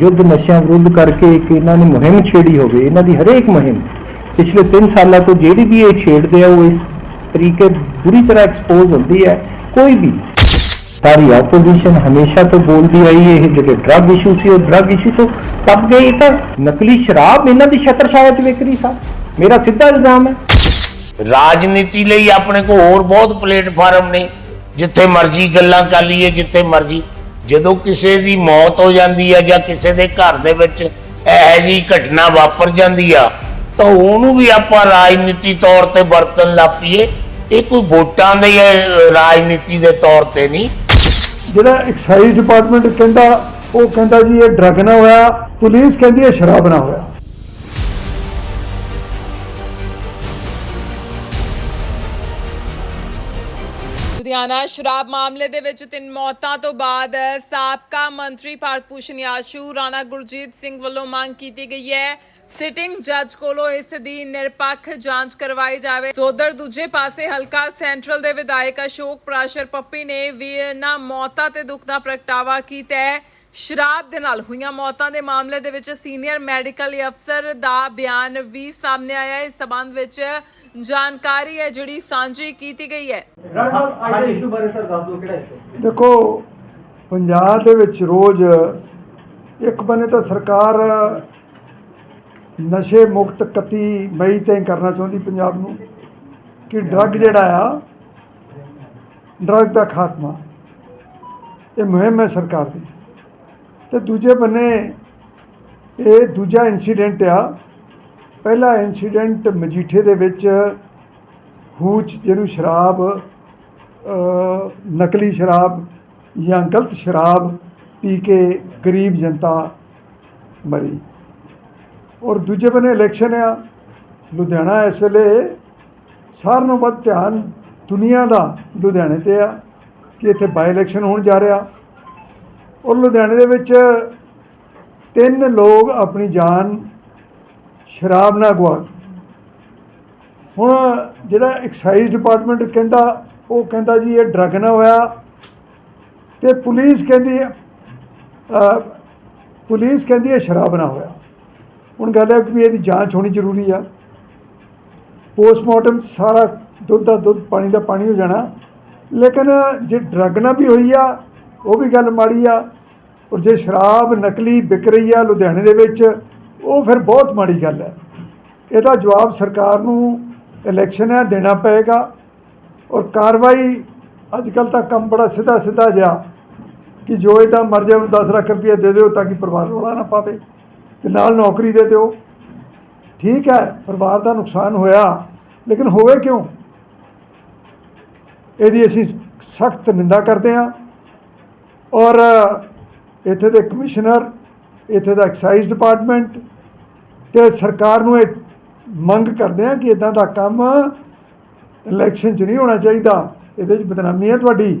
ਯੁੱਧ ਨਸ਼ਿਆਂ ਵਿਰੁੱਧ ਕਰਕੇ ਇੱਕ ਇਹਨਾਂ ਨੇ ਮੁਹਿੰਮ ਛੇੜੀ ਹੋਵੇ, ਇਹਨਾਂ ਦੀ ਹਰੇਕ ਮੁਹਿੰਮ, ਪਿਛਲੇ 3 ਸਾਲਾਂ ਤੋਂ ਜਿਹੜੀ ਵੀ ਇਹ ਛੇੜਦੇ ਆ, ਉਹ ਇਸ ਤਰੀਕੇ ਬੁਰੀ ਤਰ੍ਹਾਂ ਐਕਸਪੋਜ਼ ਹੁੰਦੀ ਹੈ, ਕੋਈ ਵੀ। ਸਾਰੀ ਆਪੋਜੀਸ਼ਨ ਹਮੇਸ਼ਾ ਤੋਂ ਬੋਲਦੀ ਆਈ ਇਹ ਜਿਹੜੇ ਡਰੱਗ ਇਸ਼ੂ ਸੀ, ਉਹ ਡਰੱਗ ਇਸ਼ੂ ਤੋਂ ਤੱਕ ਗਏ ਤਾਂ ਨਕਲੀ ਸ਼ਰਾਬ ਇਹਨਾਂ ਦੀ ਛਤਰਛਾਇਆ 'ਚ ਵਿਕ ਰਹੀ ਸਾ। ਮੇਰਾ ਸਿੱਧਾ ਇਲਜ਼ਾਮ ਹੈ। ਰਾਜਨੀਤੀ ਲਈ ਆਪਣੇ ਕੋਲ ਹੋਰ ਬਹੁਤ ਪਲੇਟਫਾਰਮ ਨੇ, ਜਿੱਥੇ ਮਰਜ਼ੀ ਗੱਲਾਂ ਕਰ ਲਈਏ, ਜਿੱਥੇ ਮਰਜ਼ੀ ਜਦੋਂ ਕਿਸੇ ਦੀ ਮੌਤ ਹੋ ਜਾਂਦੀ ਹੈ ਜਾਂ ਕਿਸੇ ਦੇ ਘਰ ਦੇ ਵਿੱਚ ਇਹ ਜਿਹੀ ਘਟਨਾ ਵਾਪਰ ਜਾਂਦੀ ਆ ਤਾਂ ਉਹਨੂੰ ਵੀ ਆਪਾਂ ਰਾਜਨੀਤੀ ਤੌਰ ਤੇ ਵਰਤਨ ਲੱਪੀਏ ਇਹ ਕੋਈ ਵੋਟਾਂ ਦੇ ਅਹ, ਰਾਜਨੀਤੀ ਦੇ ਤੌਰ ਤੇ ਨਹੀਂ। ਜਿਹੜਾ ਐਕਸਾਈਜ਼ ਡਿਪਾਰਟਮੈਂਟ ਕਹਿੰਦਾ ਉਹ ਕਹਿੰਦਾ ਜੀ ਇਹ ਡਰੱਗ ਨਾ ਹੋਇਆ ਪੁਲਿਸ ਕਹਿੰਦੀ ਇਹ ਸ਼ਰਾਬ ਨਾ ਹੋਇਆ। ਲੁਧਿਆਣਾ ਸ਼ਰਾਬ ਮਾਮਲੇ ਦੇ ਵਿੱਚ ਤਿੰਨ ਮੌਤਾਂ ਤੋਂ ਬਾਅਦ ਸਾਬਕਾ ਮੰਤਰੀ ਭਾਰਤ ਭੂਸ਼ਣ ਆਸ਼ੂ ਰਾਣਾ ਗੁਰਜੀਤ ਸਿੰਘ ਵੱਲੋਂ ਮੰਗ ਕੀਤੀ ਗਈ ਹੈ, ਸਿਟਿੰਗ ਜੱਜ ਕੋਲੋਂ ਇਸ ਦੀ ਨਿਰਪੱਖ ਜਾਂਚ ਕਰਵਾਈ ਜਾਵੇ। ਸੋ ਉਧਰ ਦੂਜੇ ਪਾਸੇ ਹਲਕਾ ਸੈਂਟਰਲ ਦੇ ਵਿਧਾਇਕ ਅਸ਼ੋਕ ਪ੍ਰਾਸ਼ਰ ਪੱਪੀ ਨੇ ਵੀ ਇਹਨਾਂ ਮੌਤਾਂ ਤੇ ਦੁੱਖ ਦਾ ਪ੍ਰਗਟਾਵਾ ਕੀਤਾ ਹੈ। ਸ਼ਰਾਬ ਦੇ ਨਾਲ ਹੋਈਆਂ ਮੌਤਾਂ ਦੇ ਮਾਮਲੇ ਦੇ ਵਿੱਚ ਸੀਨੀਅਰ ਮੈਡੀਕਲ ਅਫਸਰ ਦਾ ਬਿਆਨ ਵੀ ਸਾਹਮਣੇ ਆਇਆ ਹੈ। ਇਸ ਸਬੰਧ ਵਿੱਚ ਜਾਣਕਾਰੀ ਹੈ ਜਿਹੜੀ ਸਾਂਝੀ ਕੀਤੀ ਗਈ ਹੈ। ਦੇਖੋ ਪੰਜਾਬ ਦੇ ਵਿੱਚ ਰੋਜ਼ ਇੱਕ ਬੰਨੇ ਤਾਂ ਸਰਕਾਰ ਨਸ਼ੇ ਮੁਕਤ 31 ਮਈ ਤੇ ਕਰਨਾ ਚਾਹੁੰਦੀ ਪੰਜਾਬ ਨੂੰ ਕਿ ਡਰੱਗ ਜਿਹੜਾ ਆ ਡਰੱਗ ਦਾ ਖਾਤਮਾ ਇਹ ਮੁਹਿੰਮ ਹੈ ਸਰਕਾਰ ਦੀ। ਤੇ ਦੂਜੇ ਬੰਨੇ ਇਹ ਦੂਜਾ ਇਨਸੀਡੈਂਟ ਆ। ਪਹਿਲਾ ਇਨਸੀਡੈਂਟ ਮਜੀਠੇ ਦੇ ਵਿੱਚ ਹੂਚ, ਜਿਹਨੂੰ ਸ਼ਰਾਬ ਨਕਲੀ ਸ਼ਰਾਬ ਜਾਂ ਗਲਤ ਸ਼ਰਾਬ ਪੀ ਕੇ ਗਰੀਬ ਜਨਤਾ ਮਰੀ। ਔਰ ਦੂਜੇ ਬੰਨੇ ਇਲੈਕਸ਼ਨ ਆ। ਲੁਧਿਆਣਾ ਇਸ ਵੇਲੇ ਸਾਰਿਆਂ ਨੂੰ ਵੱਧ ਧਿਆਨ ਦੁਨੀਆ ਦਾ ਲੁਧਿਆਣੇ ਤੇ ਆ, ਕਿ ਇੱਥੇ ਬਾਈ ਇਲੈਕਸ਼ਨ ਹੋਣ ਜਾ ਰਿਹਾ। ਔਰ ਲੁਧਿਆਣੇ ਦੇ ਵਿੱਚ ਤਿੰਨ ਲੋਕ ਆਪਣੀ ਜਾਨ ਸ਼ਰਾਬ ਨਾਲ ਗਵਾ ਹੁਣ ਜਿਹੜਾ ਐਕਸਾਈਜ਼ ਡਿਪਾਰਟਮੈਂਟ ਕਹਿੰਦਾ, ਉਹ ਕਹਿੰਦਾ ਜੀ ਇਹ ਡਰੱਗ ਨਾ ਹੋਇਆ ਤੇ ਪੁਲਿਸ ਕਹਿੰਦੀ ਪੁਲਿਸ ਕਹਿੰਦੀ ਇਹ ਸ਼ਰਾਬ ਨਾ ਹੋਇਆ। ਹੁਣ ਗੱਲ ਹੈ ਕਿ ਇਹਦੀ ਜਾਂਚ ਹੋਣੀ ਜ਼ਰੂਰੀ ਆ। ਪੋਸਟਮਾਰਟਮ ਸਾਰਾ ਦੁੱਧ ਦਾ ਦੁੱਧ, ਪਾਣੀ ਦਾ ਪਾਣੀ ਹੋ ਜਾਣਾ। ਲੇਕਿਨ ਜੇ ਡਰੱਗ ਨਾ ਵੀ ਹੋਈ ਆ, ਉਹ ਵੀ ਗੱਲ ਮਾੜੀ ਆ। ਔਰ ਜੇ ਸ਼ਰਾਬ ਨਕਲੀ ਵਿਕ ਰਹੀ ਆ ਲੁਧਿਆਣੇ ਦੇ ਵਿੱਚ, ਉਹ ਫਿਰ ਬਹੁਤ ਮਾੜੀ ਗੱਲ ਹੈ। ਇਹਦਾ ਜਵਾਬ ਸਰਕਾਰ ਨੂੰ ਇਲੈਕਸ਼ਨ ਹੈ, ਦੇਣਾ ਪਏਗਾ ਔਰ ਕਾਰਵਾਈ ਅੱਜ ਕੱਲ ਤਾਂ ਕੰਮ ਬੜਾ ਸਿੱਧਾ ਸਿੱਧਾ ਜਿਹਾ ਕਿ ਜੋ ਇਹਦਾ ਮਰਜ਼ੀ ਉਹਨੂੰ 10 ਲੱਖ ਰੁਪਏ ਦੇ ਦਿਓ ਤਾਂ ਕਿ ਪਰਿਵਾਰ ਰੋਲਾ ਨਾ ਪਾਵੇ ਤੇ ਨਾਲ ਨੌਕਰੀ ਦੇ ਦਿਓ। ਠੀਕ ਹੈ, ਪਰਿਵਾਰ ਦਾ ਨੁਕਸਾਨ ਹੋਇਆ, ਲੇਕਿਨ ਹੋਵੇ ਕਿਉਂ? ਇਹਦੀ ਅਸੀਂ ਸਖਤ ਨਿੰਦਾ ਕਰਦੇ ਹਾਂ ਔਰ ਇੱਥੇ ਦੇ ਕਮਿਸ਼ਨਰ ਇੱਥੇ ਦਾ ਐਕਸਾਈਜ਼ ਡਿਪਾਰਟਮੈਂਟ ਤੇ ਸਰਕਾਰ ਨੂੰ ਇਹ ਮੰਗ ਕਰਦੇ ਹਾਂ ਕਿ ਇਦਾਂ ਦਾ ਕੰਮ ਇਲੈਕਸ਼ਨ 'ਚ ਨਹੀਂ ਹੋਣਾ ਚਾਹੀਦਾ। ਇਹਦੇ 'ਚ ਬਦਨਾਮੀ ਹੈ ਤੁਹਾਡੀ।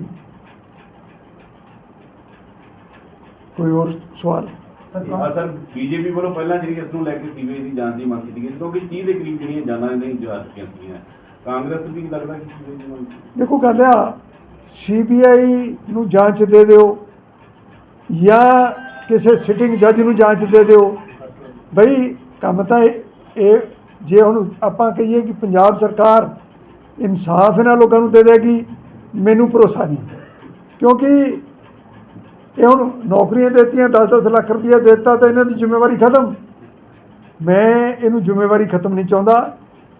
ਕੋਈ ਹੋਰ ਸਵਾਲ? ਸਰ ਬੀਜੇਪੀ ਵੱਲੋਂ ਪਹਿਲਾਂ ਜਿਹੜੀ ਇਸ ਨੂੰ ਲੈ ਕੇ ਸੀਬੀਆਈ ਦੀ ਜਾਂਚ ਦੀ ਮੰਗ ਕੀਤੀ ਗਈ ਸੀ ਕਿਉਂਕਿ 30 ਦੇ ਕਰੀਬ ਜਿਹੜੀਆਂ ਜਾਨਾਂ ਨਹੀਂ ਜਾ ਚੁੱਕੀਆਂ ਸੀਗੀਆਂ। ਕਾਂਗਰਸ ਵੀ ਲੱਗਦਾ ਕਿ ਦੇਖੋ ਗੱਲ ਆ ਸੀਬੀਆਈ ਨੂੰ ਜਾਂਚ ਦੇ ਦਿਓ। ਜਾਂ ਕਿਸੇ ਸਿਟਿੰਗ ਜੱਜ ਨੂੰ ਜਾਂਚ ਦੇ ਦਿਓ। ਬਈ ਕੰਮ ਤਾਂ ਇਹ ਜੇ ਹੁਣ ਆਪਾਂ ਕਹੀਏ ਕਿ ਪੰਜਾਬ ਸਰਕਾਰ ਇਨਸਾਫ ਇਹਨਾਂ ਲੋਕਾਂ ਨੂੰ ਦੇ ਦੇਗੀ, ਮੈਨੂੰ ਭਰੋਸਾ ਨਹੀਂ। ਕਿਉਂਕਿ ਇਹ ਹੁਣ ਨੌਕਰੀਆਂ ਦਿੱਤੀਆਂ 10-10 ਲੱਖ ਰੁਪਏ ਦਿੱਤਾ ਤਾਂ ਇਹਨਾਂ ਦੀ ਜ਼ਿੰਮੇਵਾਰੀ ਖਤਮ। ਮੈਂ ਇਹਨੂੰ ਜ਼ਿੰਮੇਵਾਰੀ ਖਤਮ ਨਹੀਂ ਚਾਹੁੰਦਾ।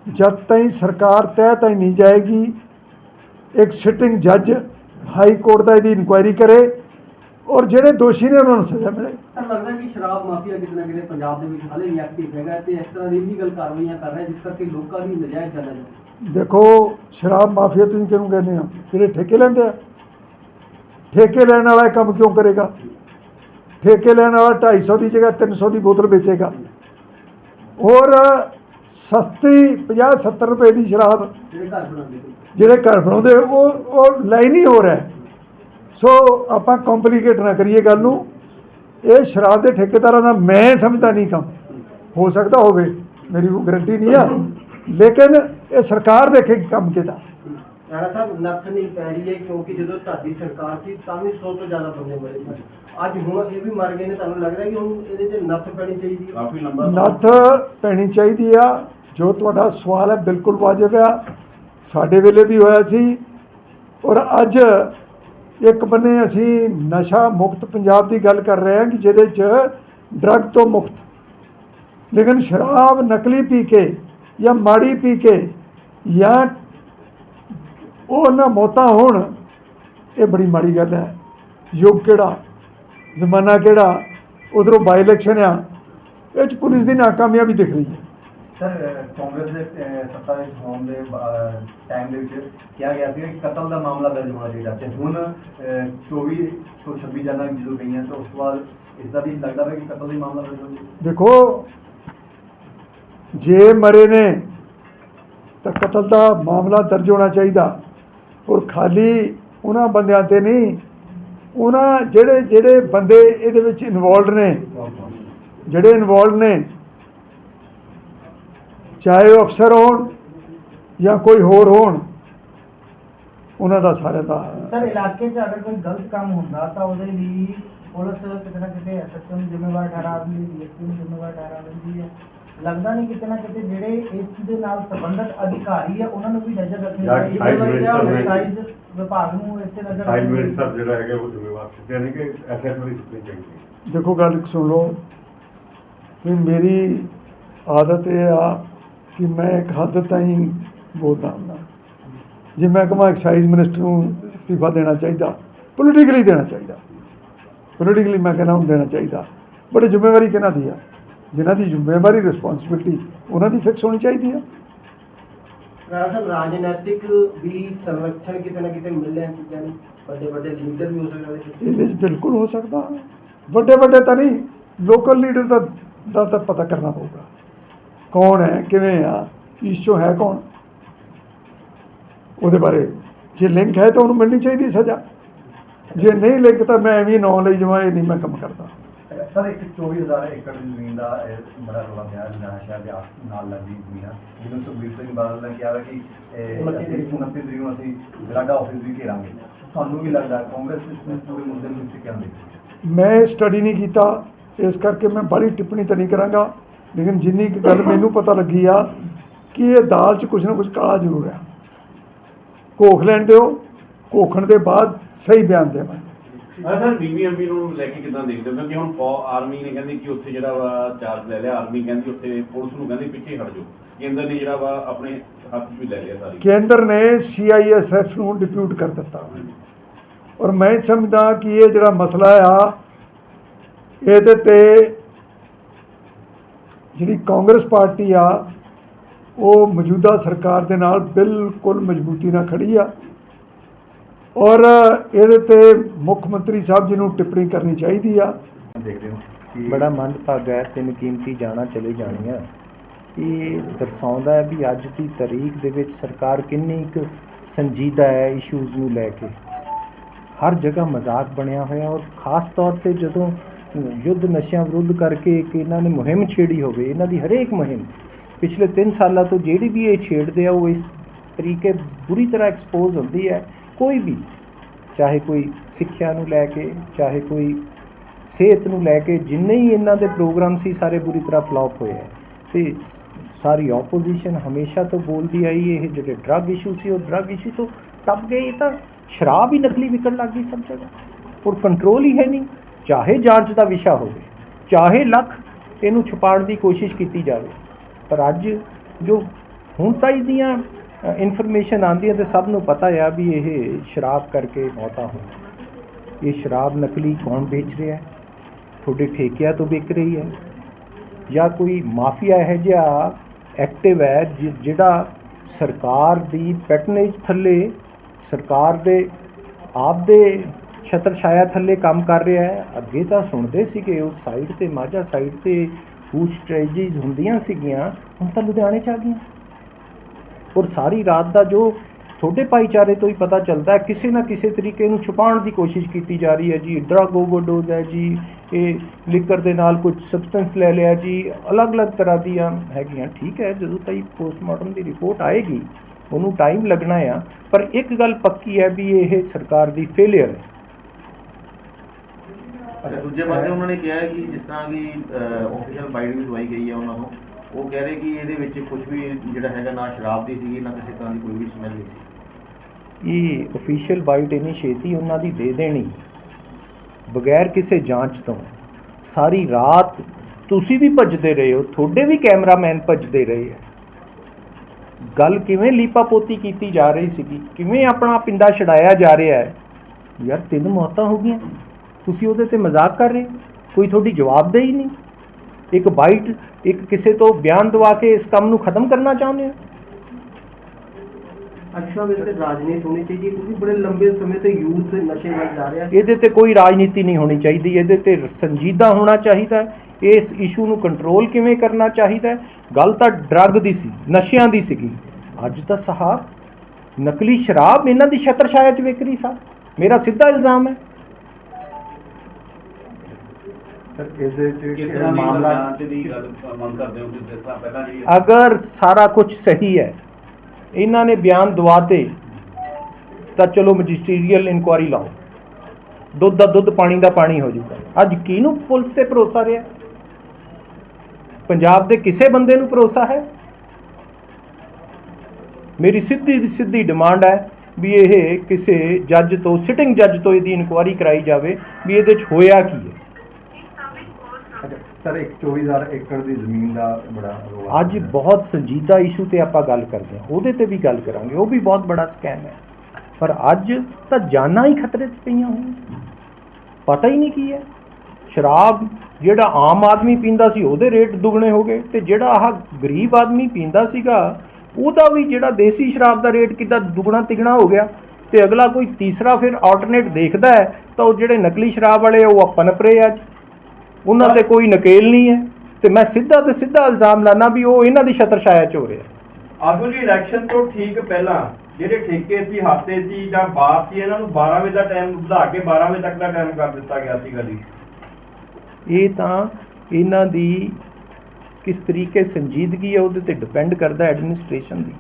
ਜਦ ਤਾਈਂ ਸਰਕਾਰ ਤੈਅ ਤਾਈਂ ਨਹੀਂ ਜਾਏਗੀ, ਇੱਕ ਸਿਟਿੰਗ ਜੱਜ ਹਾਈ ਕੋਰਟ ਦਾ ਇਹਦੀ ਇਨਕੁਆਇਰੀ ਕਰੇ। ਔਰ ਜਿਹੜੇ ਦੋਸ਼ੀ ਨੇ ਉਹਨਾਂ ਨੂੰ ਸਜ਼ਾ ਮਿਲੇ। ਸਰ ਲੱਗਦਾ ਕਿ ਸ਼ਰਾਬ ਮਾਫੀਆ ਕਿਤੇ ਨਾ ਕਿਤੇ ਪੰਜਾਬ ਦੇ ਵਿੱਚ ਹਾਲੇ ਵੀ ਐਕਟਿਵ ਹੈਗਾ ਤੇ ਇਸ ਤਰ੍ਹਾਂ ਦੀ ਇਲੀਗਲ ਕਾਰਵਾਈਆਂ ਕਰ ਰਿਹਾ ਜਿਸ ਕਰਕੇ ਲੋਕਾਂ ਦੀ ਨਜਾਇਜ਼ ਜਾਨਾਂ ਜਾਂਦੀ ਦੇਖੋ ਸ਼ਰਾਬ ਮਾਫੀਆ ਤੁਸੀਂ ਕਿਹਨੂੰ ਕਹਿੰਦੇ ਆ ਜਿਹੜੇ ਠੇਕੇ ਲੈਂਦੇ ਆ। ਠੇਕੇ ਲੈਣ ਵਾਲਾ ਕੰਮ ਕਿਉਂ ਕਰੇਗਾ? ਠੇਕੇ ਲੈਣ ਵਾਲਾ 250 ਦੀ ਜਗ੍ਹਾ 300 ਦੀ ਬੋਤਲ ਵੇਚੇਗਾ। ਔਰ ਸਸਤੀ 50 70 ਰੁਪਏ ਦੀ ਸ਼ਰਾਬ ਜਿਹੜੇ ਘਰ ਬਣਾਉਂਦੇ ਨੇ। ਜਿਹੜੇ ਘਰ ਬਣਾਉਂਦੇ ਉਹ ਉਹ ਲੈ ਨਹੀਂ ਹੋ। ਰਿਹਾ ਸੋ ਆਪਾਂ ਕੰਪਲਿਕੇਟ ਨਾ ਕਰੀਏ ਗੱਲ ਨੂੰ। ਇਹ ਸ਼ਰਾਬ ਦੇ ਠੇਕੇਦਾਰਾਂ ਦਾ ਮੈਂ ਸਮਝਦਾ ਨਹੀਂ ਕੰਮ। ਹੋ ਸਕਦਾ ਹੋਵੇ ਮੇਰੀ ਕੋਈ ਗਰੰਟੀ ਨਹੀਂ ਆ। ਲੇਕਿਨ ਇਹ ਸਰਕਾਰ ਦੇਖੇਗੀ ਕੰਮ ਕਿਹਦਾ। ਰਾਣਾ ਸਾਹਿਬ ਨੱਥ ਨਹੀਂ ਪੈ ਰਹੀ ਹੈ ਕਿਉਂਕਿ ਜਦੋਂ ਤੁਹਾਡੀ ਸਰਕਾਰ ਸੀ ਤਾਂ ਵੀ 100 ਤੋਂ ਜ਼ਿਆਦਾ ਬੰਦੇ ਮਰੇ ਸਨ। ਅੱਜ ਹੁਣ ਇਹ ਵੀ ਮਰ ਗਏ ਨੇ ਤੁਹਾਨੂੰ ਲੱਗਦਾ ਕਿ ਹੁਣ ਇਹਦੇ ਤੇ ਨੱਥ ਪੈਣੀ ਚਾਹੀਦੀ ਹੈ? ਕਾਫੀ ਲੰਬਾ ਨੱਥ ਪੈਣੀ ਚਾਹੀਦੀ ਆ। ਜੋ ਤੁਹਾਡਾ ਸਵਾਲ ਹੈ ਬਿਲਕੁਲ ਵਾਜਬ ਆ। ਸਾਡੇ ਵੇਲੇ ਵੀ ਹੋਇਆ ਸੀ। ਔਰ ਅੱਜ ਇੱਕ ਬੰਨੇ ਅਸੀਂ ਨਸ਼ਾ ਮੁਕਤ ਪੰਜਾਬ ਦੀ ਗੱਲ ਕਰ ਰਹੇ ਹਾਂ ਕਿ ਜਿਹਦੇ 'ਚ ਡਰੱਗ ਤੋਂ ਮੁਕਤ। ਲੇਕਿਨ ਸ਼ਰਾਬ ਨਕਲੀ ਪੀ ਕੇ ਜਾਂ ਮਾੜੀ ਪੀ ਕੇ ਜਾਂ ਉਹ ਨਾ ਮੌਤਾਂ ਹੋਣ, ਇਹ ਬੜੀ ਮਾੜੀ ਗੱਲ ਹੈ। ਯੁੱਗ ਕਿਹੜਾ, ਜ਼ਮਾਨਾ ਕਿਹੜਾ, ਉਧਰੋਂ ਬਾਈ ਇਲੈਕਸ਼ਨ ਆ, ਇਹ 'ਚ ਪੁਲਿਸ ਦੀ ਨਾਕਾਮਯਾਬੀ ਦਿਖ ਰਹੀ ਹੈ। ਸਰ ਕਾਂਗਰਸ ਦੇ ਅਹ ਸੱਤਾ ਵਿੱਚ ਹੋਣ ਦੇ ਟਾਈਮ ਦੇ ਵਿੱਚ ਕਿਹਾ ਗਿਆ ਸੀ ਕਿ ਕਤਲ ਦਾ ਮਾਮਲਾ ਦਰਜ ਹੋਣਾ ਚਾਹੀਦਾ ਤੇ ਹੁਣ ਅਹ, 24 ਤੋਂ 26 ਜਨਾਂ ਜਦੋਂ ਗਈਆਂ ਤਾਂ ਉਸ ਤੋਂ ਬਾਅਦ ਇਸ ਦਾ ਵੀ ਲੱਗਦਾ ਹੈ ਕਿ ਕਤਲ ਦਾ ਮਾਮਲਾ ਦਰਜ ਹੋ ਜਾਵੇ ਦੇਖੋ ਜੇ ਮਰੇ ਨੇ ਤਾਂ ਕਤਲ ਦਾ ਮਾਮਲਾ ਦਰਜ ਹੋਣਾ ਚਾਹੀਦਾ। ਔਰ ਖਾਲੀ ਉਹਨਾਂ ਬੰਦਿਆਂ ਤੇ ਨਹੀਂ ਉਹਨਾਂ ਜਿਹੜੇ ਜਿਹੜੇ ਬੰਦੇ ਇਹਦੇ ਵਿੱਚ ਇਨਵੋਲਡ ਨੇ ਜਿਹੜੇ ਇਨਵੋਲਡ ਨੇ ਚਾਹੇ ਉਹ ਅਫਸਰ ਹੋਣ ਜਾਂ ਕੋਈ ਹੋਰ ਹੋਣ ਉਹਨਾਂ ਦਾ ਸਾਰਿਆਂ ਦਾ ਸਰ ਇਲਾਕੇ 'ਚ ਅਗਰ ਕੋਈ ਗਲਤ ਕੰਮ ਹੁੰਦਾ ਤਾਂ ਉਹਦੇ ਲਈ ਪੁਲਿਸ ਕਿਤੇ ਨਾ ਕਿਤੇ ਐਸਐਚਓ ਨੂੰ ਜ਼ਿੰਮੇਵਾਰ ਠਹਿਰਾ ਦਿੰਦੀ ਹੈ ਡੀਐਸਪੀ ਨੂੰ ਜ਼ਿੰਮੇਵਾਰ ਠਹਿਰਾ ਦਿੰਦੀ ਹੈ। ਲੱਗਦਾ ਨਹੀਂ ਕਿਤੇ ਨਾ ਕਿਤੇ ਜਿਹੜੇ ਇਸ ਦੇ ਨਾਲ ਸੰਬੰਧਿਤ ਅਧਿਕਾਰੀ ਹੈ ਉਹਨਾਂ ਨੂੰ ਵੀ ਨਜ਼ਰ ਰੱਖਣੀ ਚਾਹੀਦੀ ਨੇ। ਸਾਈਜ਼ ਵਿਭਾਗ ਨੂੰ ਇਸ ਤੇ ਨਜ਼ਰ ਰੱਖਣੀ ਮਿਨਿਸਟਰ ਜਿਹੜਾ ਹੈਗਾ ਉਹ ਜ਼ਿੰਮੇਵਾਰ ਸਿੱਧੇ ਨਹੀਂ ਕਿ ਐਸਐਚ ਦੀ ਸਿੱਧੀ ਚਾਹੀਦੀ ਦੇਖੋ ਗੱਲ ਸੁਣ ਲਓ। ਵੀ ਮੇਰੀ ਆਦਤ ਇਹ ਆ ਕਿ ਮੈਂ ਇੱਕ ਹੱਦ ਤਾਈਂ ਬੋਲਦਾ ਹੁੰਦਾ ਜੇ ਮੈਂ ਕਹਾਂ ਐਕਸਾਈਜ਼ ਮਿਨਿਸਟਰ ਨੂੰ ਅਸਤੀਫਾ ਦੇਣਾ ਚਾਹੀਦਾ ਪੋਲੀਟੀਕਲੀ ਦੇਣਾ ਚਾਹੀਦਾ। ਪੋਲੀਟੀਕਲੀ ਮੈਂ ਕਹਿੰਦਾ ਹੁਣ ਦੇਣਾ ਚਾਹੀਦਾ। ਬਟ ਜ਼ਿੰਮੇਵਾਰੀ ਕਿਹਨਾਂ ਦੀ ਆ? ਜਿਨ੍ਹਾਂ ਦੀ ਜ਼ਿੰਮੇਵਾਰੀ ਰਿਸਪੌਂਸਿਬਿਲਟੀ ਉਹਨਾਂ ਦੀ ਫਿਕਸ ਹੋਣੀ ਚਾਹੀਦੀ ਆ। ਰਾਜਨੀਤਿਕ ਵੀ ਸੰਰਕਸ਼ਣ ਕਿਤੇ ਨਾ ਕਿਤੇ ਮਿਲ ਰਿਹਾ ਚੀਜ਼ਾਂ ਨੂੰ। ਵੱਡੇ ਵੱਡੇ ਲੀਡਰ ਵੀ ਹੋ ਸਕਦੇ ਨੇ। ਇਹਦੇ ਵਿੱਚ। ਬਿਲਕੁਲ ਹੋ ਸਕਦਾ। ਵੱਡੇ ਵੱਡੇ ਤਾਂ ਨਹੀਂ ਲੋਕਲ ਲੀਡਰ ਦਾ ਦਾ ਤਾਂ ਪਤਾ ਕਰਨਾ ਪਊਗਾ। ਕੌਣ ਹੈ ਕਿਵੇਂ ਆ ਇਸ 'ਚੋਂ ਹੈ ਕੌਣ? ਉਹਦੇ ਬਾਰੇ ਜੇ ਲਿੰਕ ਹੈ ਤਾਂ ਉਹਨੂੰ ਮਿਲਣੀ ਚਾਹੀਦੀ ਸਜ਼ਾ। ਜੇ ਨਹੀਂ ਲਿੰਕ ਤਾਂ ਮੈਂ ਐਵੇਂ ਨਾਂ ਲਈ ਜਾਵਾਂ ਇਹ ਨਹੀਂ ਮੈਂ ਕੰਮ ਕਰਦਾ। ਸਰ ਇੱਕ 24000 ਏਕੜ ਦੀ ਜ਼ਮੀਨ ਦਾ ਇਹ ਬੜਾ ਰੌਲਾ ਪਿਆ ਸ਼ਹਿਰ ਦੇ ਨਾਲ ਲੱਗਦੀ ਜ਼ਮੀਨ ਆ। ਜਿਹਨੂੰ ਸੁਖਬੀਰ ਸਿੰਘ ਬਾਦਲ ਨੇ ਕਿਹਾ ਵਾ ਕਿ ਇਹ ਉਨੱਤੀ ਅਸੀਂ ਤਰੀਕ ਨੂੰ। 29 ਤਰੀਕ ਨੂੰ ਅਸੀਂ ਬਲਾਡਾ ਆਫਿਸ ਵੀ ਘੇਰਾਂਗੇ। ਤੁਹਾਨੂੰ ਵੀ ਲੱਗਦਾ ਕਾਂਗਰਸ ਇਸ ਨੂੰ ਪੂਰੇ ਮੁੱਦੇ ਨੂੰ ਕਿਸ ਤਰ੍ਹਾਂ ਦੇਖਦੀ ਹੈ ਮੈਂ ਸਟੱਡੀ ਨਹੀਂ ਕੀਤਾ ਇਸ ਕਰਕੇ ਮੈਂ ਬੜੀ ਟਿੱਪਣੀ ਤਾਂ ਨਹੀਂ ਕਰਾਂਗਾ। ਲੇਕਿਨ ਜਿੰਨੀ ਕੁ ਗੱਲ ਮੈਨੂੰ ਪਤਾ ਲੱਗੀ ਆ ਕਿ ਇਹ ਦਾਲ 'ਚ ਕੁਝ ਨਾ ਕੁਝ ਕਾਲਾ ਜ਼ਰੂਰ ਆ। ਕੋਖ ਲੈਣ ਦਿਓ ਕੋਖਣ ਦੇ ਬਾਅਦ ਸਹੀ ਬਿਆਨ ਦੇਵਾਂਗੇ। ਹਾਂ ਸਰ ਬੀਬੀਐਮਬੀ ਨੂੰ ਲੈ ਕੇ ਕਿਦਾਂ ਦੇਖਦੇ ਹੋ? ਕਿਉਂਕਿ ਹੁਣ ਫੌ- ਆਰਮੀ ਨੇ ਕਹਿੰਦੀ ਕਿ ਉੱਥੇ ਜਿਹੜਾ ਵਾ ਚਾਰਜ ਲੈ ਲਿਆ ਆਰਮੀ ਕਹਿੰਦੀ ਉੱਥੇ ਪੁਲਿਸ ਨੂੰ ਕਹਿੰਦੀ ਪਿੱਛੇ ਹਟ ਜਾਓ। ਕੇਂਦਰ ਨੇ ਜਿਹੜਾ ਵਾ ਆਪਣੇ ਹੱਥ 'ਚ ਵੀ ਲੈ ਲਿਆ ਸਾਰੀ। ਕੇਂਦਰ ਨੇ ਸੀਆਈਐਸਐਫ ਨੂੰ ਡਿਪਿਊਟ ਕਰ ਦਿੱਤਾ। ਔਰ ਮੈਂ ਸਮਝਦਾ ਕਿ ਇਹ ਜਿਹੜਾ ਮਸਲਾ ਆ ਇਹਦੇ ਤੇ ਜਿਹੜੀ ਕਾਂਗਰਸ ਪਾਰਟੀ ਆ, ਉਹ ਮੌਜੂਦਾ ਸਰਕਾਰ ਦੇ ਨਾਲ ਬਿਲਕੁਲ ਮਜ਼ਬੂਤੀ ਨਾਲ ਖੜੀ ਆ। ਔਰ ਇਹਦੇ ਤੇ ਮੁੱਖ ਮੰਤਰੀ ਸਾਹਿਬ ਜੀ ਨੂੰ ਟਿੱਪਣੀ ਕਰਨੀ ਚਾਹੀਦੀ ਆ। ਦੇਖਦੇ ਹੋ ਬੜਾ ਮੰਦਭਾਗਾ ਹੈ, ਤਿੰਨ ਕੀਮਤੀ ਜਾਣਾ ਚਲੇ ਜਾਣੀਆਂ। ਇਹ ਦਰਸਾਉਂਦਾ ਹੈ ਵੀ ਅੱਜ ਦੀ ਤਾਰੀਖ ਦੇ ਵਿੱਚ ਸਰਕਾਰ ਕਿੰਨੀ ਕੁ ਸੰਜੀਦਾ ਹੈ ਇਸ਼ੂਜ਼ ਨੂੰ ਲੈ ਕੇ। ਹਰ ਜਗ੍ਹਾ ਮਜ਼ਾਕ ਬਣਿਆ ਹੋਇਆ ਔਰ ਖਾਸ ਤੌਰ ਤੇ ਜਦੋਂ ਯੁੱਧ ਨਸ਼ਿਆਂ ਵਿਰੁੱਧ ਕਰਕੇ ਇੱਕ ਇਹਨਾਂ ਨੇ ਮੁਹਿੰਮ ਛੇੜੀ ਹੋਵੇ, ਇਹਨਾਂ ਦੀ ਹਰੇਕ ਮੁਹਿੰਮ, ਪਿਛਲੇ 3 ਸਾਲਾਂ ਤੋਂ ਜਿਹੜੀ ਵੀ ਇਹ ਛੇੜਦੇ ਆ, ਉਹ ਇਸ ਤਰੀਕੇ ਬੁਰੀ ਤਰ੍ਹਾਂ ਐਕਸਪੋਜ਼ ਹੁੰਦੀ ਹੈ। ਕੋਈ ਵੀ, ਚਾਹੇ ਕੋਈ ਸਿੱਖਿਆ ਨੂੰ ਲੈ ਕੇ, ਚਾਹੇ ਕੋਈ ਸਿਹਤ ਨੂੰ ਲੈ ਕੇ, ਜਿੰਨੇ ਹੀ ਇਹਨਾਂ ਦੇ ਪ੍ਰੋਗਰਾਮ ਸੀ, ਸਾਰੇ ਬੁਰੀ ਤਰ੍ਹਾਂ ਫਲॉप ਹੋਏ ਹੈ। ਤੇ ਸਾਰੀ ਆਪੋਜੀਸ਼ਨ ਹਮੇਸ਼ਾ ਤੋਂ ਬੋਲਦੀ ਆਈ, ਇਹ ਜਿਹੜੇ ਡਰੱਗ ਇਸ਼ੂ ਸੀ, ਉਹ ਡਰੱਗ ਇਸ਼ੂ ਤੋਂ ਟੱਪ ਗਏ ਤਾਂ ਸ਼ਰਾਬ ਹੀ ਨਕਲੀ ਵਿਕਣ ਲੱਗ ਗਈ ਸਭ ਜਗ੍ਹਾ। ਔਰ ਕੰਟਰੋਲ ਹੀ ਹੈ ਨਹੀਂ। ਚਾਹੇ ਜਾਂਚ ਦਾ ਵਿਸ਼ਾ ਹੋਵੇ, ਚਾਹੇ ਲੱਖ, ਇਹਨੂੰ ਛੁਪਾਉਣ ਦੀ ਕੋਸ਼ਿਸ਼ ਕੀਤੀ ਜਾਵੇ। ਪਰ ਅੱਜ ਜੋ ਹੁਣ ਤਾਈ ਦੀਆਂ ਇਨਫੋਰਮੇਸ਼ਨ ਆਉਂਦੀ ਹੈ ਤੇ ਸਭ ਨੂੰ ਪਤਾ ਆ ਵੀ ਇਹ ਸ਼ਰਾਬ ਕਰਕੇ ਮੌਤਾਂ ਹੋਈਆਂ। ਇਹ ਸ਼ਰਾਬ ਨਕਲੀ ਕੌਣ ਵੇਚ ਰਿਹਾ ਹੈ? ਤੁਹਾਡੇ ਠੇਕਿਆਂ ਤੋਂ ਵਿਕ ਰਹੀ ਹੈ। ਜਾਂ ਕੋਈ ਮਾਫੀਆ ਹੈ ਜਿਹਾ ਐਕਟਿਵ ਹੈ ਜਿਹੜਾ ਸਰਕਾਰ ਦੀ ਪੈਟਰਨੇਜ ਥੱਲੇ, ਸਰਕਾਰ ਦੇ, ਆਪ ਦੇ ਛਤਰ ਛਾਇਆ ਥੱਲੇ ਕੰਮ ਕਰ ਰਿਹਾ ਹੈ। ਅੱਗੇ ਤਾਂ ਸੁਣਦੇ ਸੀਗੇ, ਉਸ ਸਾਈਡ ਤੇ, ਮਾਝਾ ਸਾਈਡ ਤੇ ਕੁਝ ਸਟ੍ਰੈਟਜੀਜ਼ ਹੁੰਦੀਆਂ ਸੀਗੀਆਂ, ਹੁਣ ਤਾਂ ਲੁਧਿਆਣੇ ਚ ਆ ਗਈਆਂ। ਔਰ ਸਾਰੀ ਰਾਤ ਦਾ ਜੋ ਤੁਹਾਡੇ ਭਾਈਚਾਰੇ ਤੋਂ ਹੀ ਪਤਾ ਚੱਲਦਾ ਹੈ, ਕਿਸੇ ਨਾ ਕਿਸੇ ਤਰੀਕੇ ਨੂੰ ਛੁਪਾਉਣ ਦੀ ਕੋਸ਼ਿਸ਼ ਕੀਤੀ ਜਾ ਰਹੀ ਹੈ ਜੀ। ਡਰਗ ਓਵਰਡੋਜ਼ ਹੈ ਜੀ, ਇਹ ਲਿਕਰ ਦੇ ਨਾਲ ਕੁਝ ਸਬਸਟੈਂਸ ਲੈ ਲਿਆ ਜੀ, ਅਲੱਗ-ਅਲੱਗ ਤਰ੍ਹਾਂ ਦੀਆਂ ਹੈਗੀਆਂ। ਠੀਕ ਹੈ, ਜਦੋਂ ਤਾਈ ਪੋਸਟਮਾਰਟਮ ਦੀ ਰਿਪੋਰਟ ਆਏਗੀ, ਉਹਨੂੰ ਟਾਈਮ ਲੱਗਣਾ ਆ। ਪਰ ਇੱਕ ਗੱਲ ਪੱਕੀ ਹੈ ਵੀ ਇਹ ਸਰਕਾਰ ਦੀ ਫੇਲਿਅਰ ਹੈ। ਅੱਛਾ, ਦੂਜੇ ਪਾਸੇ ਉਹਨਾਂ ਨੇ ਕਿਹਾ ਹੈ ਕਿ ਜਿਸ ਤਰ੍ਹਾਂ ਕਿ ਆਫੀਸ਼ੀਅਲ ਬਾਈਟ ਵੀ ਦਵਾਈ ਗਈ ਹੈ ਉਹਨਾਂ ਨੂੰ, ਉਹ ਕਹਿ ਰਹੇ ਕਿ ਇਹਦੇ ਵਿੱਚ ਕੁਝ ਵੀ ਜਿਹੜਾ ਹੈਗਾ ਨਾ ਸ਼ਰਾਬ ਦੀ ਸੀਗੀ, ਨਾ ਕਿਸੇ ਤਰ੍ਹਾਂ ਦੀ ਕੋਈ ਵੀ ਸਮੈਲ ਨਹੀਂ ਸੀ। ਇਹ ਅਫੀਸ਼ੀਅਲ ਬਾਈਟ ਇੰਨੀ ਛੇਤੀ ਉਹਨਾਂ ਦੀ ਦੇ ਦੇਣੀ, ਬਗੈਰ ਕਿਸੇ ਜਾਂਚ ਤੋਂ। ਸਾਰੀ ਰਾਤ ਤੁਸੀਂ ਵੀ ਭੱਜਦੇ ਰਹੇ ਹੋ, ਤੁਹਾਡੇ ਵੀ ਕੈਮਰਾਮੈਨ ਭੱਜਦੇ ਰਹੇ ਹੈ ਗੱਲ ਕਿਵੇਂ ਲੀਪਾਪੋਤੀ ਕੀਤੀ ਜਾ ਰਹੀ ਸੀਗੀ, ਕਿਵੇਂ ਆਪਣਾ ਪਿੰਡਾ ਛਡਾਇਆ ਜਾ ਰਿਹਾ ਹੈ? ਯਾਰ, ਤਿੰਨ ਮੌਤਾਂ ਹੋ ਗਈਆਂ। ਤੁਸੀਂ ਉਹਦੇ ਤੇ ਮਜ਼ਾਕ ਕਰ ਰਹੇ ਕੋਈ ਤੁਹਾਡੀ ਜਵਾਬਦੇਹੀ ਨਹੀਂ? ਇੱਕ ਬਾਈਟ ਇੱਕ ਕਿਸੇ ਤੋਂ ਬਿਆਨ ਦਵਾ ਕੇ ਇਸ ਕੰਮ ਨੂੰ ਖਤਮ ਕਰਨਾ ਚਾਹੁੰਦੇ ਹੋ? ਅੱਛਾ ਵੈਸੇ ਰਾਜਨੀਤੀ ਹੋਣੀ ਚਾਹੀਦੀ ਹੈ ਕਿਉਂਕਿ ਬੜੇ ਲੰਬੇ ਸਮੇਂ ਤੋਂ ਯੂਥ ਨਸ਼ੇ ਵੱਲ ਜਾ ਰਿਹਾ ਇਹਦੇ ਤੇ ਕੋਈ ਰਾਜਨੀਤੀ ਨਹੀਂ ਹੋਣੀ ਚਾਹੀਦੀ ਇਹਦੇ ਤੇ ਸੰਜੀਦਾ ਹੋਣਾ ਚਾਹੀਦਾ ਹੈ। ਇਸ ਇਸ਼ੂ ਨੂੰ ਕੰਟਰੋਲ ਕਿਵੇਂ ਕਰਨਾ ਚਾਹੀਦਾ ਹੈ? ਗੱਲ ਤਾਂ ਡਰੱਗ ਦੀ ਸੀ ਨਸ਼ਿਆਂ ਦੀ ਸੀਗੀ। ਅੱਜ ਤਾਂ ਸਾਹਬ ਨਕਲੀ ਸ਼ਰਾਬ ਇਹਨਾਂ ਦੀ ਛਤਰਛਾਇਆ 'ਚ ਵਿਕ ਰਹੀ ਸਾਹਿਬ ਮੇਰਾ ਸਿੱਧਾ ਇਲਜ਼ਾਮ ਹੈ। ਸਰ ਇਸ ਦੇ ਵਿੱਚ ਕਿਸ ਕਿਹੜਾ ਤਰ੍ਹਾਂ ਦੀ ਮਾਮਲਾ ਜਾਂਚ ਦੀ ਗੱਲ ਮੰਗ ਕਰਦੇ ਹੋ ਕਿ ਜਿਸ ਤਰ੍ਹਾਂ ਪਹਿਲਾਂ ਜਿਹੜੀ ਅਗਰ ਸਾਰਾ ਕੁਝ ਸਹੀ ਹੈ ਇਹਨਾਂ ਨੇ ਬਿਆਨ ਦਵਾਤੇ ਤਾਂ ਚਲੋ ਮੈਜਿਸਟਰੀਅਲ ਇਨਕੁਆਰੀ ਲਾਓ। ਦੁੱਧ ਦਾ ਦੁੱਧ ਪਾਣੀ ਦਾ ਪਾਣੀ ਹੋ ਜਾਊਗਾ। ਅੱਜ ਕਿਹਨੂੰ ਪੁਲਿਸ ਤੇ ਭਰੋਸਾ ਰਿਹਾ? ਪੰਜਾਬ ਦੇ ਕਿਸੇ ਬੰਦੇ ਨੂੰ ਭਰੋਸਾ ਹੈ? ਮੇਰੀ ਸਿੱਧੀ ਸਿੱਧੀ ਡਿਮਾਂਡ ਹੈ ਵੀ ਇਹ ਕਿਸੇ ਜੱਜ ਤੋਂ ਸਿਟਿੰਗ ਜੱਜ ਤੋਂ ਇਹਦੀ ਇਨਕੁਆਰੀ ਕਰਾਈ ਜਾਵੇ ਵੀ ਇਹਦੇ 'ਚ ਹੋਇਆ ਕੀ ਹੈ। ਸਰ ਇੱਕ 24000 ਏਕੜ ਦੀ ਜ਼ਮੀਨ ਦਾ ਬੜਾ ਰੋਲਾ ਅੱਜ ਬਹੁਤ ਸੰਜੀਦਾ ਇਸ਼ੂ ਤੇ ਆਪਾਂ ਗੱਲ ਕਰਦੇ ਹਾਂ। ਉਹਦੇ ਤੇ ਵੀ ਗੱਲ ਕਰਾਂਗੇ। ਉਹ ਵੀ ਬਹੁਤ ਬੜਾ ਸਕੈਮ ਹੈ। ਪਰ ਅੱਜ ਤਾਂ ਜਾਨਾਂ ਹੀ ਖਤਰੇ 'ਚ ਪਈਆਂ ਹੋਈਆਂ। ਪਤਾ ਹੀ ਨਹੀਂ ਕੀ ਹੈ। ਸ਼ਰਾਬ ਜਿਹੜਾ ਆਮ ਆਦਮੀ ਪੀਂਦਾ ਸੀ ਉਹਦੇ ਰੇਟ ਦੁੱਗਣੇ ਹੋ ਗਏ ਤੇ ਜਿਹੜਾ ਆਹ ਗਰੀਬ ਆਦਮੀ ਪੀਂਦਾ ਸੀਗਾ ਉਹਦਾ ਵੀ ਜਿਹੜਾ ਦੇਸੀ ਸ਼ਰਾਬ ਦਾ ਰੇਟ ਕਿੱਦਾਂ ਦੁੱਗਣਾ ਤਿਗਣਾ ਹੋ ਗਿਆ ਤੇ ਅਗਲਾ ਕੋਈ ਤੀਸਰਾ ਫਿਰ ਆਲਟਰਨੇਟ ਦੇਖਦਾ ਹੈ ਤਾਂ ਉਹ ਜਿਹੜੇ ਨਕਲੀ ਸ਼ਰਾਬ ਵਾਲੇ ਆ, ਉਹ ਪਨਪ ਰਹੇ ਅੱਜ। ਉਹਨਾਂ ਤੇ ਕੋਈ ਨਕੇਲ ਨਹੀਂ ਹੈ ਤੇ ਮੈਂ ਸਿੱਧਾ ਤੇ ਸਿੱਧਾ ਇਲਜ਼ਾਮ ਲਾਣਾ ਵੀ ਉਹ ਇਹਨਾਂ ਦੀ ਛਤਰਛਾਇਆ 'ਚ ਹੋ ਰਿਹਾ ਆਗੂ ਜੀ ਇਲੈਕਸ਼ਨ ਤੋਂ ਠੀਕ ਪਹਿਲਾਂ ਜਿਹੜੇ ਠੇਕੇ ਸੀ ਹਫ਼ਤੇ ਸੀ ਜਾਂ ਬਾਰ ਸੀ ਇਹਨਾਂ ਨੂੰ 12 ਵਜੇ ਦਾ ਟਾਈਮ ਵਧਾ ਕੇ 12 ਵਜੇ ਤੱਕ ਦਾ ਟਾਈਮ ਕਰ ਦਿੱਤਾ ਗਿਆ ਸੀਗਾ ਜੀ। ਇਹ ਤਾਂ ਇਹਨਾਂ ਦੀ ਕਿਸ ਤਰੀਕੇ ਸੰਜੀਦਗੀ ਹੈ ਉਹਦੇ ਤੇ ਡਿਪੈਂਡ ਕਰਦਾ ਐਡਮਿਨਿਸਟ੍ਰੇਸ਼ਨ ਦੀ।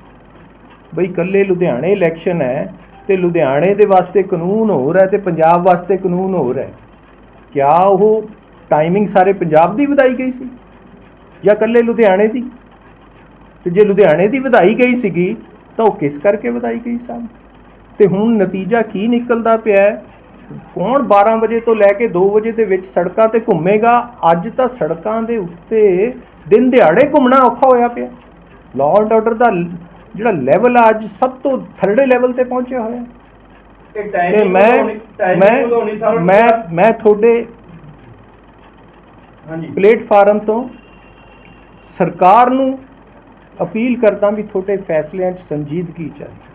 ਬਈ ਇਕੱਲੇ ਲੁਧਿਆਣੇ ਇਲੈਕਸ਼ਨ ਹੈ ਤੇ ਲੁਧਿਆਣੇ ਦੇ ਵਾਸਤੇ ਕਾਨੂੰਨ ਹੋਰ ਹੈ ਤੇ ਪੰਜਾਬ ਵਾਸਤੇ ਕਾਨੂੰਨ ਹੋਰ ਹੈ। ਕਿਆ ਉਹ ਟਾਈਮਿੰਗ ਸਾਰੇ ਪੰਜਾਬ ਦੀ ਵਧਾਈ ਗਈ ਸੀ ਜਾਂ ਇਕੱਲੇ ਲੁਧਿਆਣੇ ਦੀ? ਤੇ ਜੇ ਲੁਧਿਆਣੇ ਦੀ ਵਧਾਈ ਗਈ ਸੀਗੀ ਤਾਂ ਉਹ ਕਿਸ ਕਰਕੇ ਵਧਾਈ ਗਈ ਸਾਹਿਬ? ਤੇ ਹੁਣ ਨਤੀਜਾ ਕੀ ਨਿਕਲਦਾ ਪਿਆ ਕੌਣ 12 ਵਜੇ ਤੋਂ ਲੈ ਕੇ 2 ਵਜੇ ਦੇ ਵਿੱਚ ਸੜਕਾਂ ਤੇ ਘੁੰਮੇਗਾ? ਅੱਜ ਤਾਂ ਸੜਕਾਂ ਦੇ ਉੱਤੇ ਦਿਨ ਦਿਹਾੜੇ ਘੁੰਮਣਾ ਔਖਾ ਹੋਇਆ ਪਿਆ। ਲਾਅ ਐਂਡ ਆਰਡਰ ਦਾ ਜਿਹੜਾ ਲੈਵਲ ਆ ਅੱਜ ਸਭ ਤੋਂ ਥਰਡੇ ਲੈਵਲ ਤੇ ਪਹੁੰਚਿਆ ਹੋਇਆ। ਤੇ ਮੈਂ ਮੈਂ ਮੈਂ ਮੈਂ ਤੁਹਾਡੇ ਪਲੇਟਫਾਰਮ ਤੋਂ ਸਰਕਾਰ ਨੂੰ ਅਪੀਲ ਕਰਦਾ ਵੀ ਤੁਹਾਡੇ ਫੈਸਲਿਆਂ 'ਚ ਸੰਜੀਦਗੀ ਚਾਹੀਦੀ?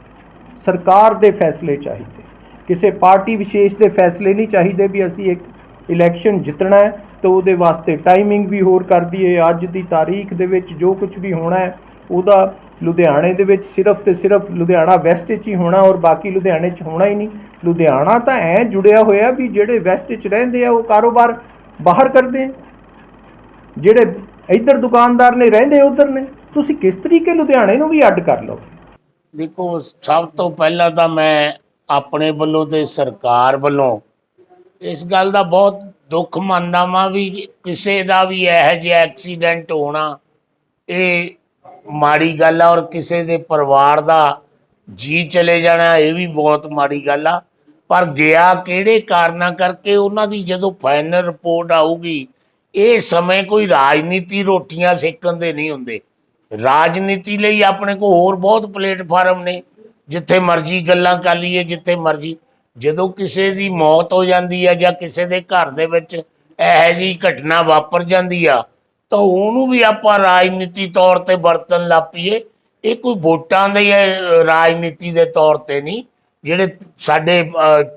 ਸਰਕਾਰ ਦੇ ਫੈਸਲੇ ਚਾਹੀਦੇ। ਕਿਸੇ ਪਾਰਟੀ ਵਿਸ਼ੇਸ਼ ਦੇ ਫੈਸਲੇ ਨਹੀਂ ਚਾਹੀਦੇ ਵੀ ਅਸੀਂ ਇੱਕ ਇਲੈਕਸ਼ਨ ਜਿੱਤਣਾ ਹੈ ਤਾਂ ਉਹਦੇ ਵਾਸਤੇ ਟਾਈਮਿੰਗ ਵੀ ਹੋਰ ਕਰ ਦਈਏ। ਅੱਜ ਦੀ ਤਾਰੀਖ ਦੇ ਵਿੱਚ ਜੋ ਕੁਝ ਵੀ ਹੋਣਾ ਹੈ, ਉਹਦਾ ਲੁਧਿਆਣੇ ਦੇ ਵਿੱਚ ਸਿਰਫ ਤੇ ਸਿਰਫ ਲੁਧਿਆਣਾ ਵੈਸਟ 'ਚ ਹੀ ਹੋਣਾ ਔਰ ਬਾਕੀ ਲੁਧਿਆਣੇ 'ਚ ਹੋਣਾ ਹੀ ਨਹੀਂ। ਲੁਧਿਆਣਾ ਤਾਂ ਐ ਜੁੜਿਆ ਹੋਇਆ ਵੀ ਜਿਹੜੇ ਵੈਸਟ 'ਚ ਰਹਿੰਦੇ ਆ, ਉਹ ਕਾਰੋਬਾਰ ਬਾਹਰ ਕਰਦੇ ਆ। ਜਿਹੜੇ ਇੱਧਰ ਦੁਕਾਨਦਾਰ ਨੇ ਰਹਿੰਦੇ ਉਧਰ ਨੇ, ਤੁਸੀਂ ਕਿਸ ਤਰੀਕੇ ਲੁਧਿਆਣੇ ਨੂੰ ਵੀ ਅੱਡ ਕਰ ਲਓ? ਦੇਖੋ, ਸਭ ਤੋਂ ਪਹਿਲਾਂ ਤਾਂ ਮੈਂ ਆਪਣੇ ਵੱਲੋਂ ਤੇ ਸਰਕਾਰ ਵੱਲੋਂ ਇਸ ਗੱਲ ਦਾ ਬਹੁਤ ਦੁੱਖ ਮੰਨਦਾ ਵਾਂ ਵੀ ਕਿਸੇ ਦਾ ਵੀ ਇਹੋ ਜਿਹਾ ਐਕਸੀਡੈਂਟ ਹੋਣਾ, ਇਹ ਮਾੜੀ ਗੱਲ ਆ ਔਰ ਕਿਸੇ ਦੇ ਪਰਿਵਾਰ ਦਾ ਜੀ ਚਲੇ ਜਾਣਾ, ਇਹ ਵੀ ਬਹੁਤ ਮਾੜੀ ਗੱਲ ਆ। ਪਰ ਗਿਆ ਕਿਹੜੇ ਕਾਰਨਾਂ ਕਰਕੇ? ਉਹਨਾਂ ਦੀ ਜਦੋਂ ਫਾਈਨਲ ਰਿਪੋਰਟ ਆਊਗੀ ਇਹ ਸਮੇਂ ਕੋਈ ਰਾਜਨੀਤੀ ਰੋਟੀਆਂ ਸੇਕਣ ਦੇ ਨਹੀਂ ਹੁੰਦੇ। ਰਾਜਨੀਤੀ ਲਈ ਆਪਣੇ ਕੋਲ ਹੋਰ ਬਹੁਤ ਪਲੇਟਫਾਰਮ ਨੇ, ਜਿੱਥੇ ਮਰਜ਼ੀ ਗੱਲਾਂ ਕਰ ਲਈਏ, ਜਿੱਥੇ ਮਰਜ਼ੀ। ਜਦੋਂ ਕਿਸੇ ਦੀ ਮੌਤ ਹੋ ਜਾਂਦੀ ਹੈ ਜਾਂ ਕਿਸੇ ਦੇ ਘਰ ਦੇ ਵਿੱਚ ਇਹੋ ਜਿਹੀ ਘਟਨਾ ਵਾਪਰ ਜਾਂਦੀ ਆ, ਤਾਂ ਉਹਨੂੰ ਵੀ ਆਪਾਂ ਰਾਜਨੀਤੀ ਤੌਰ ਤੇ ਵਰਤਨ ਲੱਪੀਏ ਇਹ ਕੋਈ ਵੋਟਾਂ ਦੀ ਰਾਜਨੀਤੀ ਦੇ ਤੌਰ ਤੇ ਨਹੀਂ। ਜਿਹੜੇ ਸਾਡੇ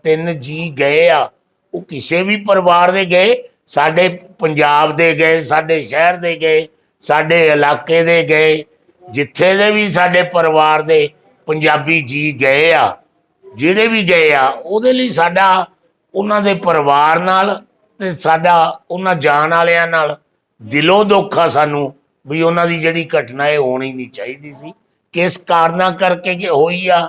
ਤਿੰਨ ਜੀ ਗਏ ਆ, ਉਹ ਕਿਸੇ ਵੀ ਪਰਿਵਾਰ ਦੇ ਗਏ ਸਾਡੇ ਪੰਜਾਬ ਦੇ ਗਏ, ਸਾਡੇ ਸ਼ਹਿਰ ਦੇ ਗਏ, ਸਾਡੇ ਇਲਾਕੇ ਦੇ ਗਏ, ਜਿੱਥੇ ਦੇ ਵੀ ਸਾਡੇ ਪਰਿਵਾਰ ਦੇ ਪੰਜਾਬੀ ਜੀ ਗਏ ਆ, ਜਿਹੜੇ ਵੀ ਗਏ ਆ, ਉਹਦੇ ਲਈ ਸਾਡਾ ਉਹਨਾਂ ਦੇ ਪਰਿਵਾਰ ਨਾਲ ਤੇ ਸਾਡਾ ਉਹਨਾਂ ਜਾਣ ਵਾਲਿਆਂ ਨਾਲ ਦਿਲੋਂ ਦੁੱਖ ਆ ਸਾਨੂੰ ਵੀ ਉਹਨਾਂ ਦੀ ਜਿਹੜੀ ਘਟਨਾ ਇਹ ਹੋਣੀ ਨਹੀਂ ਚਾਹੀਦੀ ਸੀ। ਕਿਸ ਕਾਰਨਾਂ ਕਰਕੇ ਕਿ ਹੋਈ ਆ,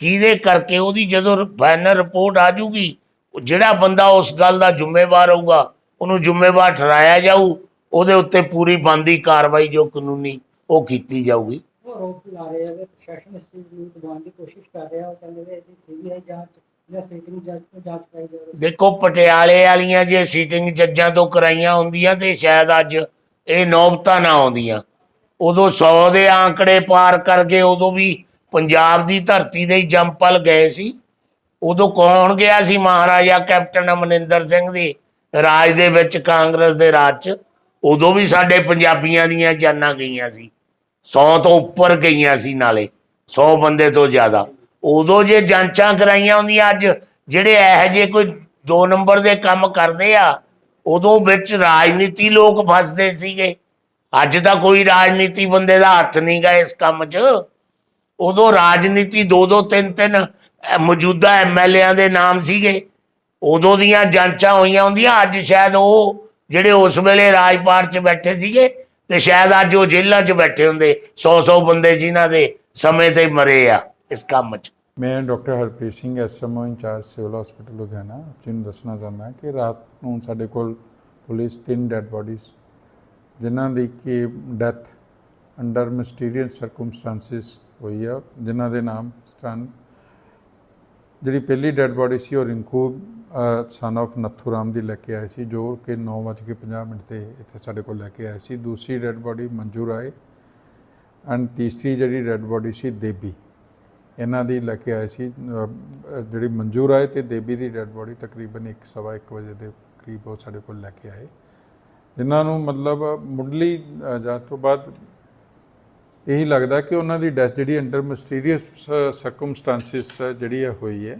ਕਿਹਦੇ ਕਰਕੇ, ਉਹਦੀ ਜਦੋਂ ਫਾਈਨਲ ਰਿਪੋਰਟ ਆ ਜੂਗੀ ਜਿਹੜਾ ਬੰਦਾ ਉਸ ਗੱਲ ਦਾ ਜ਼ਿੰਮੇਵਾਰ ਹੋਊਗਾ ਉਹਨੂੰ ਜ਼ਿੰਮੇਵਾਰ ਠਹਿਰਾਇਆ ਜਾਊ ਉਹਦੇ ਉੱਤੇ ਪੂਰੀ ਬੰਦੀ ਕਾਰਵਾਈ ਜੋ ਕਾਨੂੰਨੀ ਉਹ ਕੀਤੀ ਜਾਊਗੀ। ਉਹ ਰੋਪ ਲਾ ਰਹੇ ਆ ਕਿ ਪ੍ਰਸ਼ਾਸਨ ਇਸ ਚੀਜ਼ ਨੂੰ ਦਬਾਉਣ ਦੀ ਕੋਸ਼ਿਸ਼ ਕਰ ਰਿਹਾ ਉਹ ਕਹਿੰਦੇ ਨੇ ਇਹਦੀ ਸੀਬੀਆਈ ਜਾਂਚ ਜਾਂ ਸਿਟਿੰਗ ਜੱਜ ਤੋਂ ਜਾਂਚ ਕਰਾਈ ਜਾਵੇ। ਦੇਖੋ ਪਟਿਆਲੇ ਵਾਲੀਆਂ ਜੇ ਸੀਟਿੰਗ ਜੱਜਾਂ ਤੋਂ ਕਰਾਈਆਂ ਹੁੰਦੀਆਂ ਤੇ ਸ਼ਾਇਦ ਅੱਜ ਇਹ ਨੌਬਤਾਂ ਨਾ ਆਉਂਦੀਆਂ। ਉਦੋਂ 100 ਦੇ ਆંકੜੇ ਪਾਰ ਕਰ ਗਏ ਉਦੋਂ ਵੀ ਪੰਜਾਬ ਦੀ ਧਰਤੀ ਦੇ ਹੀ ਜੰਪਲ ਗਏ ਸੀ। ਉਦੋਂ ਕੌਣ ਗਿਆ ਸੀ ਮਹਾਰਾਜਾ ਕੈਪਟਨ ਅਮਰਿੰਦਰ ਸਿੰਘ ਦੇ? ਰਾਜ ਦੇ ਵਿੱਚ ਕਾਂਗਰਸ ਦੇ ਰਾਜ 'ਚ ਉਦੋਂ ਵੀ ਸਾਡੇ ਪੰਜਾਬੀਆਂ ਦੀਆਂ ਜਾਨਾਂ ਗਈਆਂ ਸੀ। 100 ਤੋਂ ਉੱਪਰ ਗਈਆਂ ਸੀ ਨਾਲੇ 100 ਬੰਦੇ ਤੋਂ ਜ਼ਿਆਦਾ। ਉਦੋਂ ਜੇ ਜਾਂਚਾਂ ਕਰਾਈਆਂ ਹੁੰਦੀਆਂ ਅੱਜ ਜਿਹੜੇ ਇਹੋ ਜਿਹੇ ਕੋਈ ਦੋ ਨੰਬਰ ਦੇ ਕੰਮ ਕਰਦੇ ਆ ਉਦੋਂ ਵਿੱਚ ਰਾਜਨੀਤੀ ਲੋਕ ਫਸਦੇ ਸੀਗੇ। ਅੱਜ ਤਾਂ ਕੋਈ ਰਾਜਨੀਤੀ ਬੰਦੇ ਦਾ ਹੱਥ ਨਹੀਂ ਗਾ ਇਸ ਕੰਮ 'ਚ। ਉਦੋਂ ਰਾਜਨੀਤੀ ਦੋ ਦੋ ਤਿੰਨ ਤਿੰਨ ਅਹ, ਮੌਜੂਦਾ ਐਮਐਲਏਆਂ ਦੇ ਨਾਮ ਸੀਗੇ। ਉਦੋਂ ਦੀਆਂ ਜਾਂਚਾਂ ਹੋਈਆਂ ਹੁੰਦੀਆਂ, ਅੱਜ ਸ਼ਾਇਦ ਉਹ ਜਿਹੜੇ ਉਸ ਵੇਲੇ ਰਾਜਪਾਟ 'ਚ ਬੈਠੇ ਸੀਗੇ ਤੇ ਸ਼ਾਇਦ ਅੱਜ ਉਹ ਜੇਲ੍ਹਾਂ 'ਚ ਬੈਠੇ ਹੁੰਦੇ 100-100 ਬੰਦੇ ਜਿਨ੍ਹਾਂ ਦੇ ਸਮੇਂ ਤੇ ਮਰੇ ਆ ਇਸ ਕੰਮ 'ਚ। ਮੈਂ doctor Harpreet Singh, S M O in charge civil hospital Ludhiana ਜੀ ਨੂੰ ਦੱਸਣਾ ਚਾਹੁੰਦਾ ਕਿ ਰਾਤ ਨੂੰ ਸਾਡੇ ਕੋਲ ਪੁਲਿਸ ਤਿੰਨ ਡੈੱਡ ਬੋਡੀਜ਼, ਜਿਨ੍ਹਾਂ ਦੀ ਕਿ ਡੈਥ ਅੰਡਰ ਮਿਸਟੀਰੀਅਸ ਸਰਕਮਸਟੈਂਸਿਸ ਹੋਈ ਆ, ਜਿਨ੍ਹਾਂ ਦੇ ਨਾਮ ਸਟਨ ਜਿਹੜੀ ਪਹਿਲੀ ਡੈੱਡ ਬੋਡੀ ਸੀ ਉਹ ਰਿੰਕੂ ਸਨ of ਨੱਥੂ ਰਾਮ ਦੀ ਲੈ ਕੇ ਆਏ ਸੀ ਜੋ ਕਿ 9:50 ਮਿੰਟ ਤੇ ਇੱਥੇ ਸਾਡੇ ਕੋਲ ਲੈ ਕੇ ਆਏ ਸੀ। ਦੂਸਰੀ dead body Manju Rai and ਤੀਸਰੀ ਜਿਹੜੀ ਡੈੱਡ ਬੋਡੀ ਸੀ ਦੇਬੀ। ਇਹਨਾਂ ਦੀ ਲੈ ਕੇ ਆਏ ਸੀ ਜਿਹੜੀ ਮੰਜੂ ਰਾਏ ਤੇ ਦੇਬੀ ਦੀ ਡੈੱਡ ਬੋਡੀ ਤਕਰੀਬਨ 1:15 ਵਜੇ ਦੇ ਕਰੀਬ ਉਹ ਸਾਡੇ ਕੋਲ ਲੈ ਕੇ ਆਏ। ਜਿਨ੍ਹਾਂ ਨੂੰ ਮਤਲਬ ਮੁੱਢਲੀ ਅਹ, ਜਾਂਚ ਤੋਂ ਬਾਅਦ ਇਹੀ ਲੱਗਦਾ ਕਿ ਉਹਨਾਂ ਦੀ ਡੈਥ ਜਿਹੜੀ ਅੰਡਰ ਮਿਸਟੀਰੀਅਸ ਸਰਕਮਸਟੈਂਸਿਸ ਜਿਹੜੀ ਹੈ ਹੋਈ ਹੈ।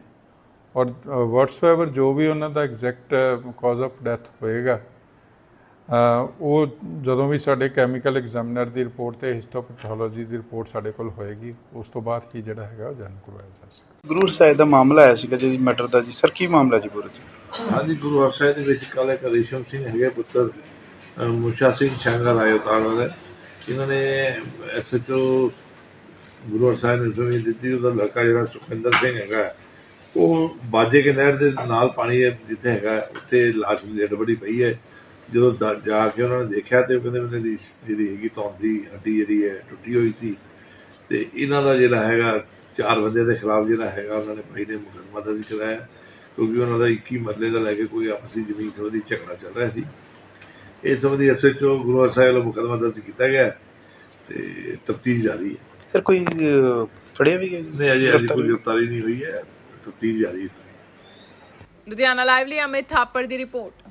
ਔਰ ਵਟਸਐਵਰ ਜੋ ਵੀ ਉਹਨਾਂ ਦਾ ਐਗਜ਼ੈਕਟ ਕਾਜ਼ ਆਫ ਡੈਥ ਹੋਏਗਾ ਉਹ ਜਦੋਂ ਵੀ ਸਾਡੇ ਕੈਮੀਕਲ ਐਗਜ਼ਾਮੀਨਰ ਦੀ ਰਿਪੋਰਟ ਤੇ ਹਿਸਟੋਪੈਥੋਲੋਜੀ ਦੀ ਰਿਪੋਰਟ ਸਾਡੇ ਕੋਲ ਹੋਏਗੀ ਉਸ ਤੋਂ ਬਾਅਦ ਹੀ ਜਿਹੜਾ ਹੈਗਾ ਉਹ ਜਾਣ ਕਰਵਾਇਆ ਜਾ ਸਕਦਾ। ਗੁਰੂ ਸਾਹਿਬ ਦਾ ਮਾਮਲਾ ਆਇਆ ਸੀਗਾ ਜੀ ਮੈਟਰ ਦਾ ਜੀ। ਸਰ ਕੀ ਮਾਮਲਾ ਜੀ ਪੂਰਾ ਜੀ? ਹਾਂਜੀ ਗੁਰੂ ਹਰਸਾਏ ਦੇ ਵਿੱਚ ਕੱਲ੍ਹ ਇੱਕ ਰੇਸ਼ਮ ਸਿੰਘ ਹੈਗੇ ਪੁੱਤਰ ਮੁਸ਼ਾ ਸਿੰਘ ਸ਼ੰਗਰ ਆਏ ਉਤਾਰ ਵਾਲੇ। ਇਹਨਾਂ ਨੇ ਐਸਐਚਓ ਗੁਰੂ ਸਾਹਿਬ ਨੇ ਜ਼ਮੀਨ ਦਿੱਤੀ, ਉਹਦਾ ਲੜਕਾ ਜਿਹੜਾ ਸੁਖਿੰਦਰ ਸਿੰਘ ਹੈਗਾ, ਉਹ ਬਾਜੇ ਕੇ ਨਹਿਰ ਦੇ ਨਾਲ ਪਾਣੀ ਜਿੱਥੇ ਹੈਗਾ, ਉੱਥੇ ਲਾਸ਼ ਜਿਹੜੀ ਪਈ ਹੈ। ਜਦੋਂ ਦ- ਜਾ ਕੇ ਉਹਨਾਂ ਨੇ ਦੇਖਿਆ ਤੇ ਉਹ ਕਹਿੰਦੇ ਉਹਨਾਂ ਦੀ ਜਿਹੜੀ ਹੈਗੀ ਧੌਣ ਦੀ ਹੱਡੀ ਜਿਹੜੀ ਹੈ, ਟੁੱਟੀ ਹੋਈ ਸੀ। ਤੇ ਇਹਨਾਂ ਦਾ ਜਿਹੜਾ ਹੈਗਾ, ਚਾਰ ਬੰਦੇ ਦੇ ਖਿਲਾਫ ਜਿਹੜਾ ਹੈਗਾ, ਉਹਨਾਂ ਨੇ ਭਾਈ ਨੇ ਮੁਕੱਦਮਾ ਦਰਜ ਕਰਾਇਆ, ਕਿਉਂਕਿ ਉਹਨਾਂ ਦਾ 21 ਮਰਲੇ ਦਾ ਲੈ ਕੇ ਕੋਈ ਆਪਸੀ ਜ਼ਮੀਨ ਸੰਬੰਧੀ ਝਗੜਾ ਚੱਲ ਰਿਹਾ ਸੀ। ਇਸ ਸੰਬੰਧੀ ਐਸਐਚਓ ਗੁਰੂ ਸਾਹਿਬ ਵੱਲੋਂ ਮੁਕੱਦਮਾ ਦਰਜ ਕੀਤਾ ਗਿਆ ਹੈ ਤੇ ਤਫਤੀਸ਼ ਜਾਰੀ ਹੈ। ਸਰ ਕੋਈ ਫੜਿਆ ਵੀ ਗਿਆ ਜੀ? ਨਹੀਂ ਅਜੇ ਅਜੇ ਗ੍ਰਿਫਤਾਰ ਕੋਈ ਗ੍ਰਿਫਤਾਰੀ ਨਹੀਂ ਹੋਈ ਹੈ। ਤਫਤੀਸ਼ ਜਾਰੀ ਹੈ। ਲੁਧਿਆਣਾ ਲਾਈਵ ਲਈ ਅਮਿਤ ਥਾਪੜ ਦੀ ਰਿਪੋਰਟ।